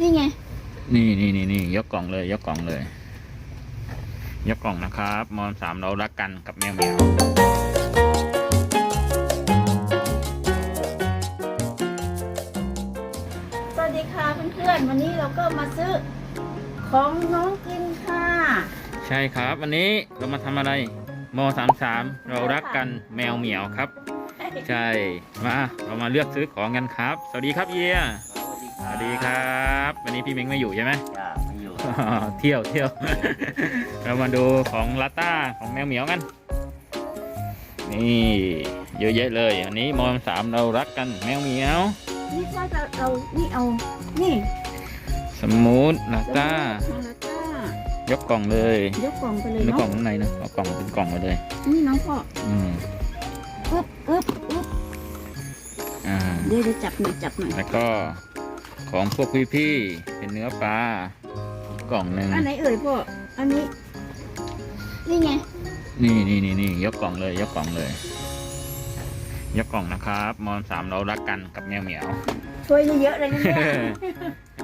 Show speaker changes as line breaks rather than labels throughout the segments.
นี่ไง
นี่นี่นี่นี่ยกกล่องเลย ยกกล่องเลย ยกกล่องนะครับ มอนสามเรารักกันกับแมวเหมียว
สวัสดีค่ะเพื่อนๆวันนี้เราก็มาซื้อของน้องกินค่ะ
ใช่ครับ วันนี้เรามาทำอะไรมสามสามเรารักกันแมวเหมียวครับ ใช่มาเรามาเลือกซื้อของกันครับ สวัสดีครับเยีย สวัสดีครับ วันนี้พี่เม้งไม่อยู่ใช่ไหม
จ้าไม่อยู่
เที่ยวเที่ยว เรามาดูของลาต้าของแมวเหมียวกัน นี่เยอะแยะเลยอันนี้มอสามเรารักกันแมวเหมียว
นี่ถ้าจะเอา นี่เอา นี่
สมูทลาต้า
มาลาต้าย
กกล่องเลย
ยกกล่องไปเลย
ในกล่อง
เนาะ
ข้างในนะเอากล่องเป็นกล่องมาเลย
นี่น้องพ่อ
อืม
อึ๊บอึ๊บอึ๊บ
อ่า
เดี๋ยวเดี๋ยวจับหน่อยจับหน่อย
แล้วก็ ของพวกพี่ๆเป็นเนื้อปลากล่องหนึ่ง
อันไหนเอ่ยพ่ออันนี้ นี่ไง
นี่นี่นี่นี่ยกกล่องเลย ยกกล่องเลย ยกกล่องนะครับ มอนสามเรารักกันกับแมวเหมียว
ช่วยเยอะๆเลยนะเนี่ย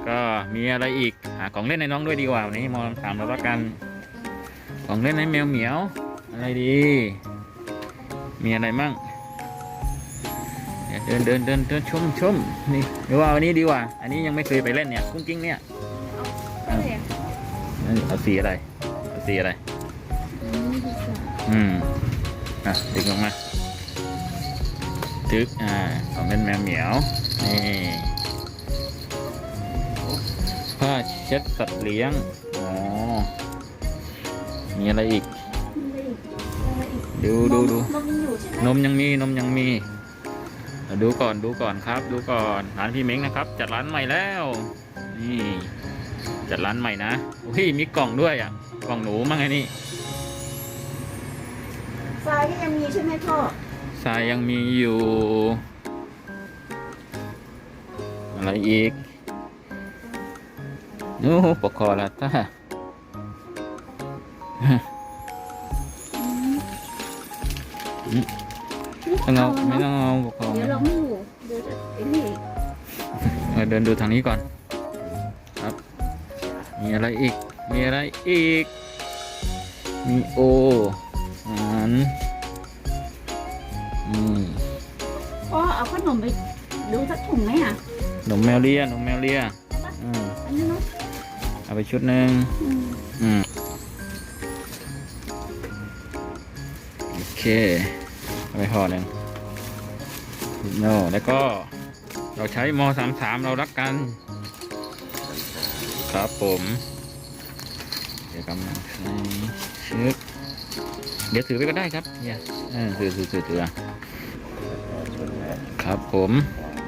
ก็มีอะไรอีกหาของเล่นในน้องด้วยดีกว่าวันนี้มองถามเราละกัน ของเล่นในแมวเหมียว อะไรดี มีอะไรมั่ง เดี๋ยวเดินเดินเดินเดินชมชมนี่หรือว่าวันนี้ดีกว่า อันนี้ยังไม่เคยไปเล่นเนี่ยกุ้งกิ้งเนี่ย
เอาเลยอะ
นั่นเอาสีอะไรเอาสีอะไร
อันนี้ดีกว่า
อืมอะดึงออกมาทึกอ่าของเล่นแมวเหมียวนี่ผ้าเช็ดสัตว์เลี้ยงอ๋อมีอะไรอีก
อะไรอีกอะไรอีก
ดูดูดู
นมยังอยู่ใช่ไหม
นมยังมีนมยังมีเอา ดูก่อนดูก่อนครับ ดูก่อนร้านพี่เม้งนะครับ จัดร้านใหม่แล้ว นี่ จัดร้านใหม่นะอุ้ยมีกล่องด้วยอะกล่องหนูมั้งไงนี่
ทรายก็ยังมีใช่ไหมพ่อ
ทรายยังมีอยู่ อะไรอีกโอ้ปกคอลาต้า ต้องเอาไม่ต้องเอาปกคอ
เดี๋ยวเราไม่อยู่เดี๋ยวจะไอ้นี่
เออเดินดูทางนี้ก่อน ครับ มีอะไรอีก มีอะไรอีก มีโออาหารอืม
พ่อเอาขนมไปดูสักถุงไหมอะ
นมแมวเลียนมแมวเลียอืม
อันนี้เนาะ
เอาไปชุดหนึ่ง
อืม
อืมโอเคเอา ไปห่อหนึ่งโน่แล้วก็เราใช้มสามสามเรารักกัน ครับผม เดี๋ยวกำลังใช้ชึกเดี๋ยวถือไปก็ได้ครับเนี่ยถือถือถือถือครับผม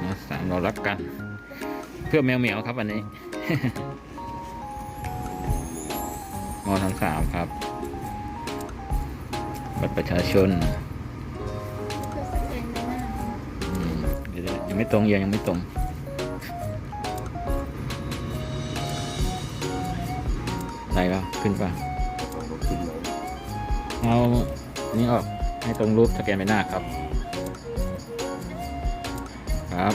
มสามเรารักกัน เพื่อแมวเหมียวครับวันนี้มทั้งสามครับ บัตรประชาชน ยังไม่ตรงยังยังไม่ตรงได้ปะขึ้นปะเอานี่ออกให้ตรงรูปสแกนใบหน้าครับ ครับ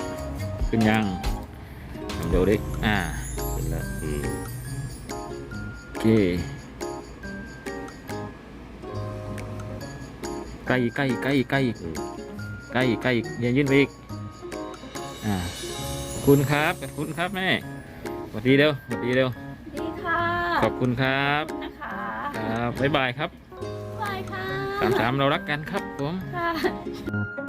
ขึ้นยังลองดูดิอ่า
เป็นนาที
โอเคใกล้ใกล้ใกล้ใกล้ใกล้ใกล้อยังยื่นไปอีก อ่าคุณครับขอบคุณครับแม่สวัสดีเร็วสวัสดีเร็ว
ดีค่ะ
ขอบคุณครับ
นะคะ
ครับบ๊ายบายครับ
บายค่ะ
สามสามเรารักกันครับผม
ค่ะ